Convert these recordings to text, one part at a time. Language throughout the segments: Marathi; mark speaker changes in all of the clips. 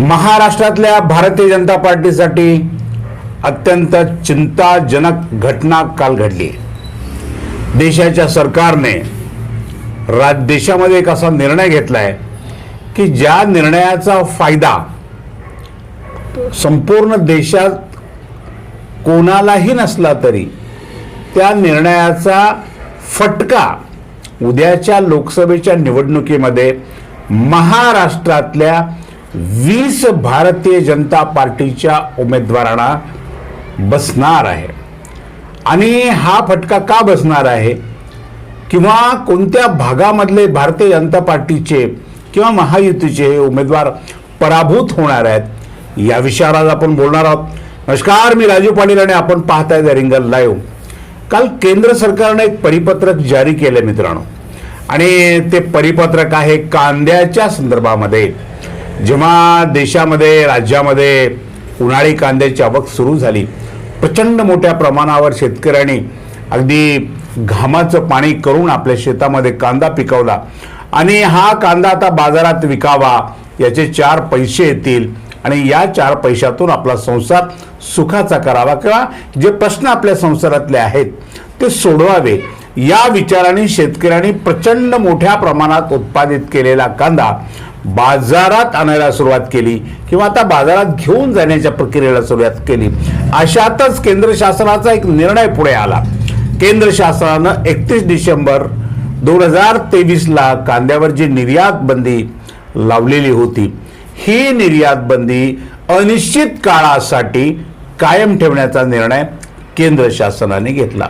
Speaker 1: महाराष्ट्रातल्या भारतीय जनता पार्टीसाठी अत्यंत चिंताजनक घटना काल घडली. देशाच्या सरकारने राज देशामध्ये एक असा निर्णय घेतलाय की ज्या निर्णयाचा फायदा संपूर्ण देशात कोणालाही नसला तरी त्या निर्णयाचा फटका उद्याच्या लोकसभेच्या निवडणुकीमध्ये महाराष्ट्रातल्या वीस भारतीय जनता पार्टीच्या उमेदवारांना बसणार आहे. आणि हा फटका का बसणार आहे? किंवा कोणत्या भागामधले भारतीय जनता पार्टीचे किंवा महायुतीचे हे उमेदवार पराभूत होणार आहेत? या विषयावर आज आपण बोलणार आहोत. नमस्कार मी राजू पाटील आणि आपण पाहताय द रिंगल लाईव्ह. काल केंद्र सरकारनं एक परिपत्रक जारी केलं मित्रांनो. आणि ते परिपत्रक आहे कांद्याच्या संदर्भामध्ये. जेव्हा देशामध्ये राज्यामध्ये उन्हाळी कांद्याची आवक सुरू झाली प्रचंड मोठ्या प्रमाणावर शेतकऱ्यांनी अगदी घामाचं पाणी करून आपल्या शेतामध्ये कांदा पिकवला. आणि हा कांदा आता बाजारात विकावा याचे चार पैसे येतील आणि या चार पैशातून आपला संसार सुखाचा करावा किंवा जे प्रश्न आपल्या संसारातले आहेत ते सोडवावे. या विचाराने शेतकऱ्यांनी प्रचंड मोठ्या प्रमाणात उत्पादित केलेला कांदा बाजारात आणायला सुरुवात केली किंवा आता बाजारात घेऊन जाण्याच्या प्रक्रियेला सुरुवात केली. अशातच केंद्र शासनाचा एक निर्णय पुढे आला. केंद्र शासनानं एकतीस डिसेंबर दोन हजार तेवीसला कांद्यावर जी निर्यात बंदी लावलेली होती ही निर्यात बंदी अनिश्चित काळासाठी कायम ठेवण्याचा निर्णय केंद्र शासनाने घेतला.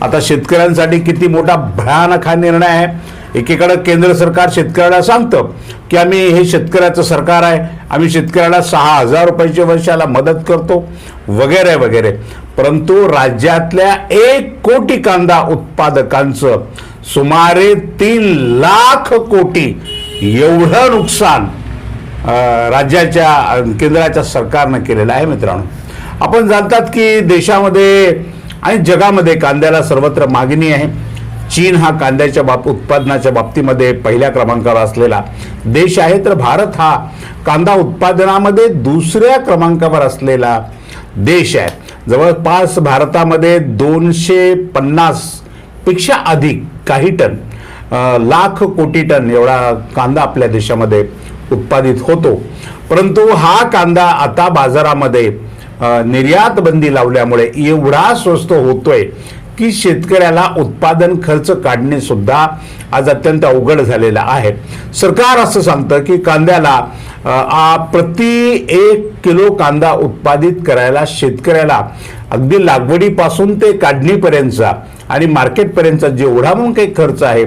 Speaker 1: आता शेतकऱ्यांसाठी किती मोठा भयानक हा निर्णय आहे. एकीकडं केंद्र सरकार शेतकऱ्याला सांगतं की आम्ही हे शेतकऱ्याचं सरकार आहे आम्ही शेतकऱ्याला सहा हजार रुपयाच्या वर्षाला मदत करतो वगैरे वगैरे. परंतु राज्यातल्या एक कोटी कांदा उत्पादकांचं सुमारे तीन लाख कोटी एवढं नुकसान राज्याच्या केंद्राच्या सरकारनं केलेलं आहे मित्रांनो. आपण जाणतात की देशामध्ये आणि जगामध्ये कांद्याला सर्वत्र मागणी आहे. चीन हा कांद्याच्या बाब उत्पादनाच्या बाबतीमध्ये पहिल्या क्रमांकावर असलेला देश आहे तर भारत हा कांदा उत्पादनामध्ये दुसऱ्या क्रमांकावर असलेला देश आहे. जवळपास भारतामध्ये दोनशे पन्नासपेक्षा अधिक काही टन लाख कोटी टन एवढा कांदा आपल्या देशामध्ये उत्पादित होतो. परंतु हा कांदा आता बाजारामध्ये निर्यात बंदी लावल्यामुळे एवढा स्वस्त होतोय की शेतकऱ्याला उत्पादन खर्च काढणे सुद्धा आज अत्यंत अवघड झालेला आहे. सरकार असं सांगतं की कांद्याला प्रति एक किलो कांदा उत्पादित करायला शेतकऱ्याला अगदी लागवडीपासून ते काढणीपर्यंतचा आणि मार्केटपर्यंतचा जेवढा म्हणून काही खर्च आहे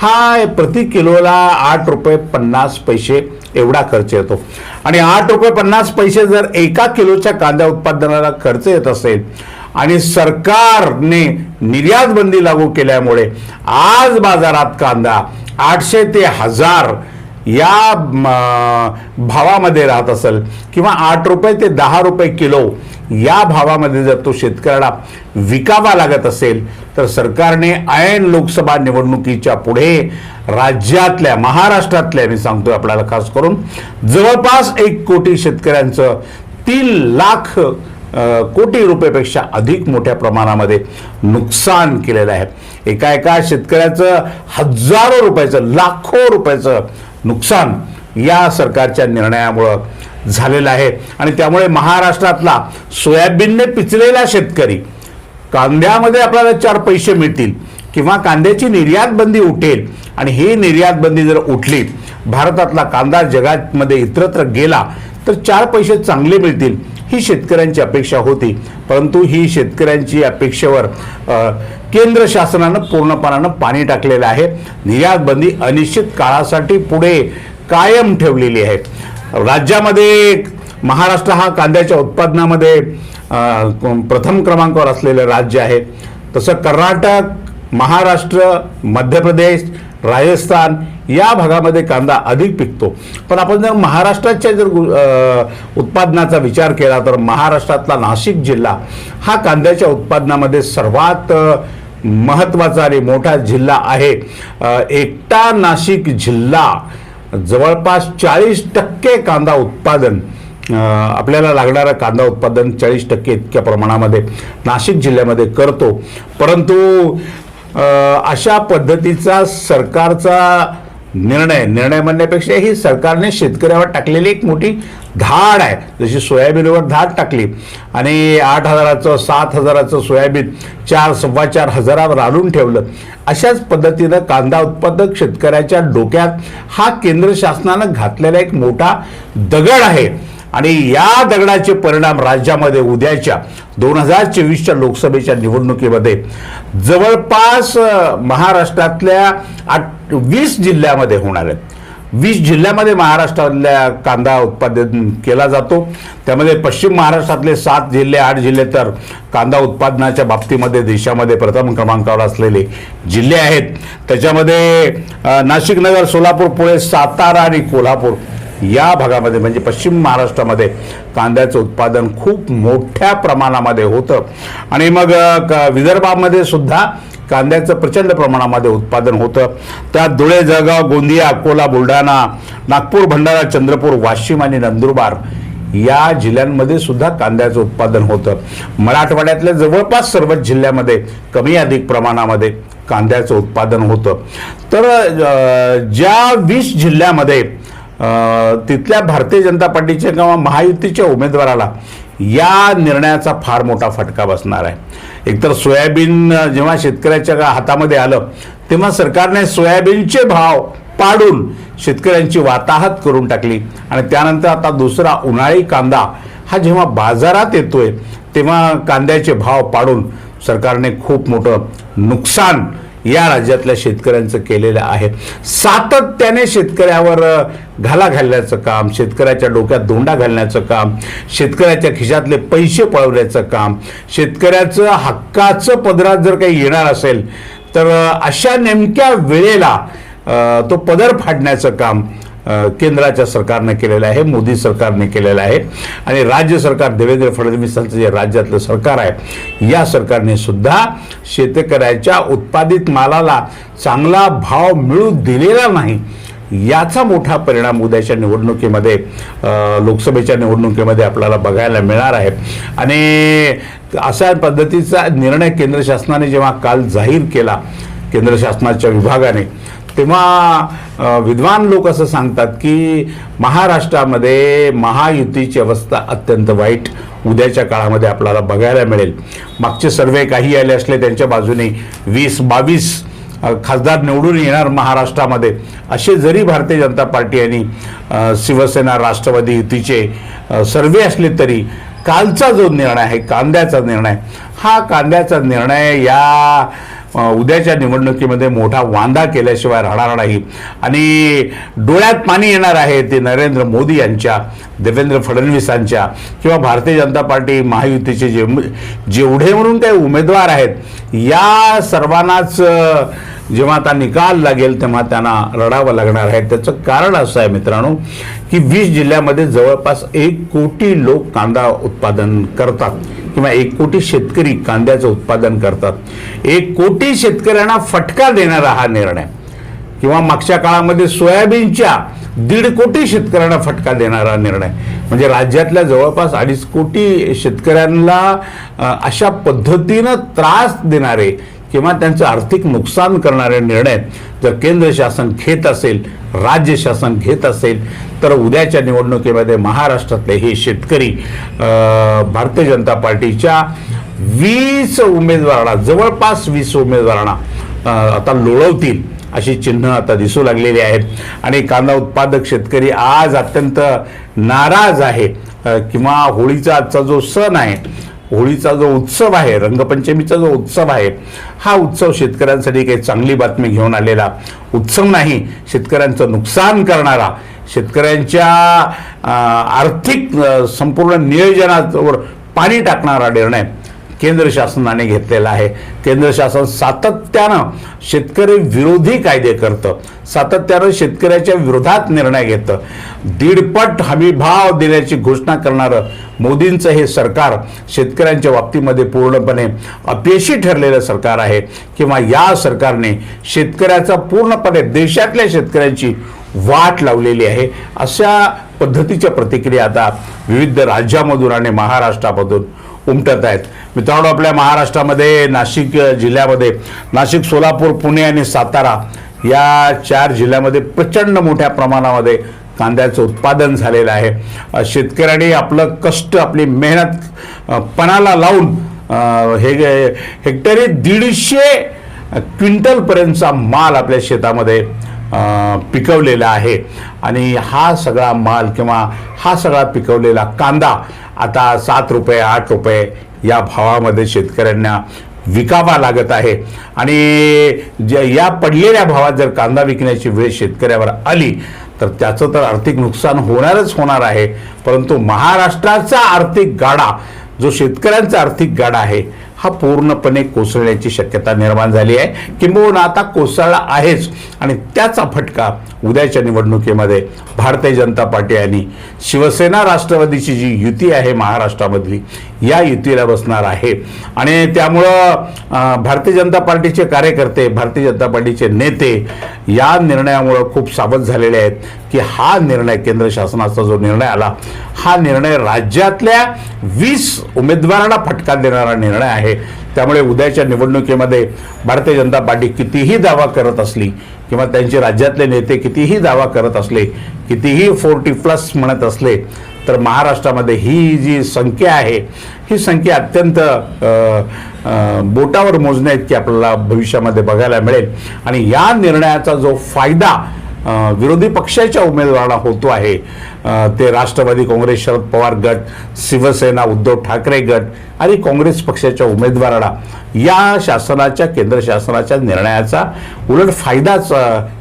Speaker 1: हा प्रति किलोला आठ रुपये पन्नास पैसे एवढा खर्च येतो. आणि आठ रुपये पन्नास पैसे जर एका किलोच्या कांदा उत्पादनाला खर्च येत असेल आणि सरकारने निर्यात बंदी लागू केल्यामुळे आज बाजारात कांदा आठशे ते हजार या म, भावामध्ये राहत असेल किंवा आठ रुपये ते दहा रुपये किलो या भावामध्ये जर तो शेतकऱ्याला विकावा लागत असेल तर सरकारने ऐन लोकसभा निवडणुकीच्या पुढे राज्यातल्या महाराष्ट्रातल्या मी सांगतोय आपल्याला खास करून जवळपास एक कोटी शेतकऱ्यांचं तीन लाख कोटी रुपयापेक्षा अधिक मोठ्या प्रमाणामध्ये नुकसान केलेलं आहे. एका एका शेतकऱ्याचं हजारो रुपयाचं लाखो रुपयाचं नुकसान या सरकारच्या निर्णयामुळं झालेलं आहे. आणि त्यामुळे महाराष्ट्रातला सोयाबीनने पिचलेला शेतकरी कांद्यामध्ये आपल्याला चार पैसे मिळतील किंवा कांद्याची निर्यात बंदी उठेल आणि ही निर्यात बंदी जर उठली भारतातला कांदा जगामध्ये इतरत्र गेला तर चार पैसे चांगले मिळतील. ही शेतकऱ्यांची अपेक्षा होती. परंतु ही शेतकऱ्यांची अपेक्षेवर केंद्र शासनानं पूर्णपणानं पाणी टाकलेलं आहे. निर्यात बंदी अनिश्चित काळासाठी पुढे कायम ठेवलेली आहे. राज्यामध्ये महाराष्ट्र हा कांद्याच्या उत्पादनामध्ये प्रथम क्रमांकावर असलेलं राज्य आहे. तसं कर्नाटक महाराष्ट्र मध्य प्रदेश राजस्थान या भागामध्ये कांदा अधिक पिकतो. पण आपण जर महाराष्ट्राच्या जर गु- उत्पादनाचा विचार केला तर महाराष्ट्रातला नाशिक जिल्हा हा कांद्याच्या उत्पादनामध्ये सर्वात महत्त्वाचा आणि मोठा जिल्हा आहे. एकटा नाशिक जिल्हा जवळपास चाळीस टक्के कांदा उत्पादन आपल्याला लागणारं कांदा उत्पादन चाळीस टक्के इतक्या प्रमाणामध्ये नाशिक जिल्ह्यामध्ये करतो. परंतु अशा पद्धतीचा सरकारचा निर्णय निर्णय म्हणण्यापेक्षा ही सरकारने शेतकऱ्यावर टाकलेली एक मोठी धाड आहे. जशी सोयाबीनवर धाड टाकली आणि आठ हजाराचं सात हजाराचं सोयाबीन चार सव्वा चार हजारावर आणून ठेवलं अशाच पद्धतीनं कांदा उत्पादक शेतकऱ्याच्या डोक्यात हा केंद्र शासनानं घातलेला एक मोठा दगड आहे. आणि या दगडाचे परिणाम राज्यामध्ये उद्याच्या दोन हजार चोवीसच्या लोकसभेच्या निवडणुकीमध्ये जवळपास महाराष्ट्रातल्या आठ वीस जिल्ह्यामध्ये होणार आहेत. वीस जिल्ह्यामध्ये महाराष्ट्रातल्या कांदा उत्पादन केला जातो. त्यामध्ये पश्चिम महाराष्ट्रातले सात जिल्हे आठ जिल्हे तर कांदा उत्पादनाच्या बाबतीमध्ये देशामध्ये प्रथम क्रमांकावर असलेले जिल्हे आहेत. त्याच्यामध्ये नाशिक नगर सोलापूर पुणे सातारा आणि कोल्हापूर या भागामध्ये म्हणजे पश्चिम महाराष्ट्रामध्ये कांद्याचं उत्पादन खूप मोठ्या प्रमाणामध्ये होतं. आणि मग क- विदर्भामध्ये सुद्धा कांद्याचं प्रचंड प्रमाणामध्ये उत्पादन होतं. त्यात धुळे जळगाव गोंदिया अकोला बुलढाणा नागपूर भंडारा चंद्रपूर वाशिम आणि नंदुरबार या जिल्ह्यांमध्ये सुद्धा कांद्याचं उत्पादन होतं. मराठवाड्यातल्या जवळपास सर्वच जिल्ह्यामध्ये कमी अधिक प्रमाणामध्ये कांद्याचं उत्पादन होतं. तर ज्या वीस जिल्ह्यामध्ये तिथल्या भारतीय जनता पार्टीच्या किंवा महायुतीच्या उमेदवाराला या निर्णयाचा फार मोठा फटका बसणार आहे. एकतर सोयाबीन जेव्हा शेतकऱ्याच्या हातामध्ये आलं तेव्हा सरकारने सोयाबीनचे भाव पाडून शेतकऱ्यांची वाताहत करून टाकली. आणि त्यानंतर आता दुसरा उन्हाळी कांदा हा जेव्हा बाजारात येतोय तेव्हा कांद्याचे भाव पाडून सरकारने खूप मोठं नुकसान या राज्यातल्या शेतकऱ्यांचं केलेलं आहे. सातत्याने शेतकऱ्यावर घाला घालण्याचं काम शेतकऱ्याच्या डोक्यात दोंडा घालण्याचं काम शेतकऱ्याच्या खिशातले पैसे पळवण्याचं काम शेतकऱ्याचं हक्काचं पदरात जर काही येणार असेल तर अशा नेमक्या वेळेला तो पदर फाडण्याचं काम केंद्राच्या सरकारनं केलेलं आहे मोदी सरकारने केलेलं आहे आणि राज्य सरकार देवेंद्र फडणवीसांचं जे राज्यातलं सरकार आहे या सरकारने सुद्धा शेतकऱ्याच्या उत्पादित मालाला चांगला भाव मिळू दिलेला नाही याचा मोठा परिणाम उद्याच्या निवडणुकीमध्ये लोकसभेच्या निवडणुकीमध्ये आपल्याला बघायला मिळणार आहे. आणि अशा पद्धतीचा निर्णय केंद्र शासनाने जेव्हा काल जाहीर केला केंद्र शासनाच्या विभागाने तेव्हा विद्वान लोक असं सांगतात की महाराष्ट्रामध्ये महायुतीची अवस्था अत्यंत वाईट. उद्याच्या काळामध्ये आपल्याला बघायला मिळेल. मागचे सर्वे काही आले असले त्यांच्या बाजूने वीस बावीस खासदार निवडून येणार महाराष्ट्रामध्ये. असे जरी भारतीय जनता पार्टी आणि शिवसेना राष्ट्रवादी युतीचे सर्वे असले तरी कालचा जो निर्णय आहे कांद्याचा निर्णय हा कांद्याचा निर्णय या उद्याच्या निवडणुकीमध्ये मोठा वांदा केल्याशिवाय राहणार नाही. आणि डोळ्यात पाणी येणार आहे ते नरेंद्र मोदी यांच्या देवेंद्र फडणवीसांच्या किंवा भारतीय जनता पार्टी महायुतीचे जे जेवढे म्हणून काही उमेदवार आहेत या सर्वांनाच जेव्हा आता निकाल लागेल तेव्हा त्यांना रडावं लागणार आहे. त्याचं कारण असं आहे मित्रांनो की वीस जिल्ह्यामध्ये जवळपास एक कोटी लोक कांदा उत्पादन करतात किंवा एक कोटी शेतकरी कांद्याचं उत्पादन करतात. एक कोटी शेतकऱ्यांना फटका देणारा हा निर्णय. किंवा मागच्या काळामध्ये सोयाबीनच्या दीड कोटी शेतकऱ्यांना फटका देणारा निर्णय. म्हणजे राज्यातल्या जवळपास अडीच कोटी शेतकऱ्यांना अशा पद्धतीनं त्रास देणारे किंवा त्यांचं आर्थिक नुकसान करणारे निर्णय जर केंद्र शासन घेत असेल राज्य शासन घेत असेल तर उद्याच्या निवडणुकीमध्ये महाराष्ट्रातले हे शेतकरी भारतीय जनता पार्टीच्या वीस उमेदवारांना जवळपास वीस उमेदवारांना आता लोळवतील अशी चिन्ह आता दिसू लागलेली आहेत. आणि कांदा उत्पादक शेतकरी आज अत्यंत नाराज आहे किंवा होळीचा आजचा जो सण आहे होळीचा जो उत्सव आहे रंगपंचमीचा जो उत्सव आहे हा उत्सव शेतकऱ्यांसाठी काही चांगली बातमी घेऊन आलेला. उत्सव नाही शेतकऱ्यांचं नुकसान करणारा. शेतकऱ्यांच्या आर्थिक संपूर्ण नियोजनावर पाणी टाकणारा निर्णय. केंद्र शासनाने घेतलेला आहे. केंद्र शासन सातत्यानं शेतकरी विरोधी कायदे करतं. सातत्यानं शेतकऱ्याच्या विरोधात निर्णय घेतं. दीडपट हमी भाव देण्याची घोषणा करणारं मोदींचं हे सरकार शेतकऱ्यांच्या बाबतीमध्ये पूर्णपणे अपयशी ठरलेलं सरकार आहे किंवा या सरकारने शेतकऱ्याचा पूर्णपणे देशातल्या शेतकऱ्यांची वाट लावलेली आहे. अशा पद्धतीच्या प्रतिक्रिया आता विविध राज्यामधून आणि महाराष्ट्रामधून उमटत आहेत. मित्रांनो आपल्या महाराष्ट्रामध्ये नाशिक जिल्ह्यामध्ये नाशिक सोलापूर पुणे आणि सातारा या चार जिल्ह्यामध्ये प्रचंड मोठ्या प्रमाणामध्ये कांद्याचं उत्पादन झालेलं आहे. शेतकऱ्यांनी आपलं कष्ट आपली मेहनत पणाला लावून हे हेक्टरी दीडशे क्विंटलपर्यंतचा माल आपल्या शेतामध्ये पिकवलेला आहे. आणि हा सगळा माल किंवा हा सगळा पिकवलेला कांदा आता सात रुपये आठ रुपये या भावामध्ये शेतकऱ्यांना विकावा लागत आहे. आणि ज्या या पडलेल्या भावात जर कांदा विकण्याची वेळ शेतकऱ्यावर आली तर त्याचं तर आर्थिक नुकसान होणारच होणार आहे. परंतु महाराष्ट्राचा आर्थिक गाडा जो शेतकऱ्यांचा आर्थिक गाडा आहे हा पूर्णपणे कोसळण्याची शक्यता निर्माण झाली आहे. किंबहुना आता कोसळला आहेच. आणि त्याचा फटका उद्याच्या निवडणुकीमध्ये भारतीय जनता पार्टी आणि शिवसेना राष्ट्रवादीची जी युती आहे महाराष्ट्रामधली या युतीला बसणार आहे. आणि त्यामुळं भारतीय जनता पार्टीचे कार्यकर्ते भारतीय जनता पार्टीचे नेते या निर्णयामुळं खूप सावध झालेले आहेत की हा निर्णय केंद्र शासनाचा जो निर्णय आला हा निर्णय राज्यातल्या वीस उमेदवारांना फटका देणारा निर्णय आहे. त्यामुळे उद्याच्या निवडणुकीमध्ये भारतीय जनता पार्टी कितीही दावा करत असली किंवा त्यांचे राज्यातले नेते कितीही दावा करत असले कितीही फोर्टी प्लस म्हणत असले तर महाराष्ट्रामध्ये ही जी संख्या आहे ही संख्या अत्यंत बोटावर मोजण्याइतकी आपल्याला भविष्यामध्ये बघायला मिळेल. आणि या निर्णयाचा जो फायदा विरोधी पक्षाच्या उमेदवाराला होतो आहे. ते राष्ट्रवादी काँग्रेस शरद पवार गट शिवसेना उद्धव ठाकरे गट आणि काँग्रेस पक्षाच्या उमेदवाराला या शासनाच्या केंद्र शासनाच्या निर्णयाचा उलट फायदाच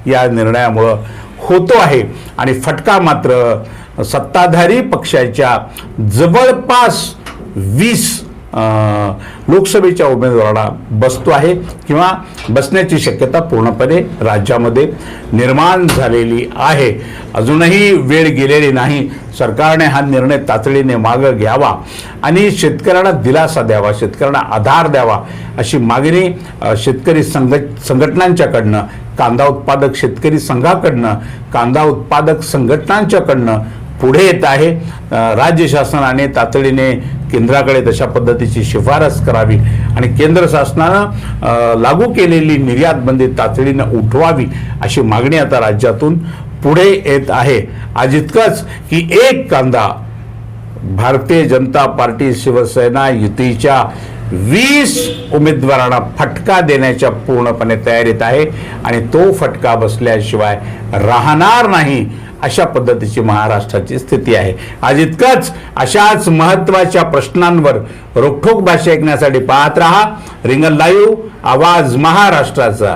Speaker 1: या निर्णयामुळं होतो आहे. आणि फटका मात्र सत्ताधारी पक्षाच्या जवळपास वीस लोकसभेच्या उमेदवाराला बसतो आहे किंवा बसण्याची शक्यता पूर्णपणे राज्यामध्ये निर्माण झालेली आहे. अजूनही वेळ गेलेली नाही. सरकारने हा निर्णय तातडीने मागं घ्यावा आणि शेतकऱ्यांना दिलासा द्यावा शेतकऱ्यांना आधार द्यावा अशी मागणी शेतकरी संघ संघटनांच्याकडनं कांदा उत्पादक शेतकरी संघाकडनं कांदा उत्पादक संघटनांच्याकडनं पुढे येत आहे. राज्य शासनाने तातडीने केंद्राकडे तशा पद्धतीची शिफारस करावी आणि केंद्र शासनानं लागू केलेली निर्यात बंदी तातडीनं उठवावी अशी मागणी आता राज्यातून पुढे येत आहे. आज इतकंच की एक कांदा भारतीय जनता पार्टी शिवसेना युतीच्या वीस उमेदवारांना फटका देण्याच्या पूर्णपणे तयारीत आहे आणि तो फटका बसल्याशिवाय राहणार नाही. अशा पद्धतीची महाराष्ट्राची स्थिती आहे. आज इतकंच अशाच महत्त्वाच्या प्रश्नांवर रोखोक भाषा ऐकण्यासाठी पाहत रहा. रिंगल लाईव्ह आवाज महाराष्ट्राचा.